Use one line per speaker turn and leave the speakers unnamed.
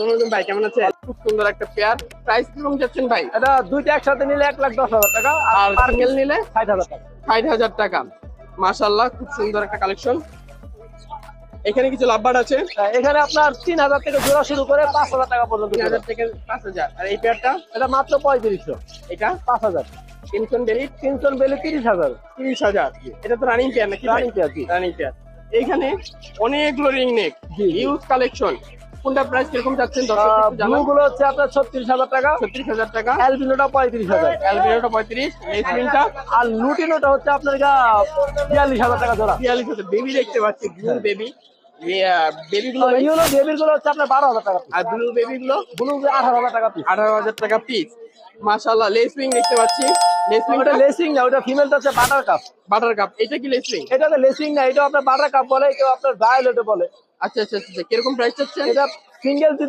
আসসালামু আলাইকুম ভাই কেমন আছেন? খুব সুন্দর একটা পেয়ার। প্রাইস কীরকম যাচ্ছেন ভাই?
এটা দুইটা একসাথে নিলে এক লাখ দশ হাজার টাকা
আর সিঙ্গেল নিলে?
ষাট হাজার টাকা।
ষাট হাজার টাকা। মাশাল্লাহ খুব সুন্দর একটা কালেকশন এখানে কিছু লাভবার আছে?
এখানে আপনার তিন হাজার থেকে জোড়া শুরু করে পাঁচ হাজার টাকা পর্যন্ত
তিন হাজার থেকে পাঁচ হাজার। আর এই পেয়ারটা?
এটা মাত্র পঁয়ত্রিশশো।
এটা?
পাঁচ হাজার।
টেনশন ডেলি
তিনশো বেলে তিরিশ হাজার।
তিরিশ হাজার। এটা তো রানিং পেয়ার নাকি
pair, জি।
রানিং পেয়ার এইখানে অনেকগুলো রিং নেক। ইউজ কালেকশন কোনটা প্রাইস কীরকম যাচ্ছেন দর্শক
ব্লু গুলো হচ্ছে আপনার ছত্রিশ হাজার টাকা।
ছত্রিশ হাজার টাকা।
অ্যালবিনোটা পঁয়ত্রিশ হাজার।
অ্যালবিনোটা পঁয়ত্রিশ। লেসমিনটা
আর লুটিনোটা হচ্ছে আপনার বিয়াল্লিশ হাজার টাকা জোড়া।
বিয়াল্লিশ হাজার। বেবি দেখতে পাচ্ছি ব্লু বেবি বেবি গুলো
আরগুলো হচ্ছে আপনার বারো হাজার টাকা
আর ব্লু বেবি গুলো
ব্লু আঠারো হাজার টাকা পিস
আঠারো হাজার টাকা পিস মাশাল্লাহ লেসমিং দেখতে পাচ্ছি।
ওটা লেসিং না ওটা ফিমেলটা হচ্ছে বাটার কাপ
বাটার কাপ এটা কি লেসমিং
এটাতে লেসিং না এটা আপনার বাটার কাপ বলে কেউ আপনার ডায়ালেটে বলে।
আচ্ছা আচ্ছা আচ্ছা কীরকম প্রাইস চাচ্ছেন?
এটা সিঙ্গেল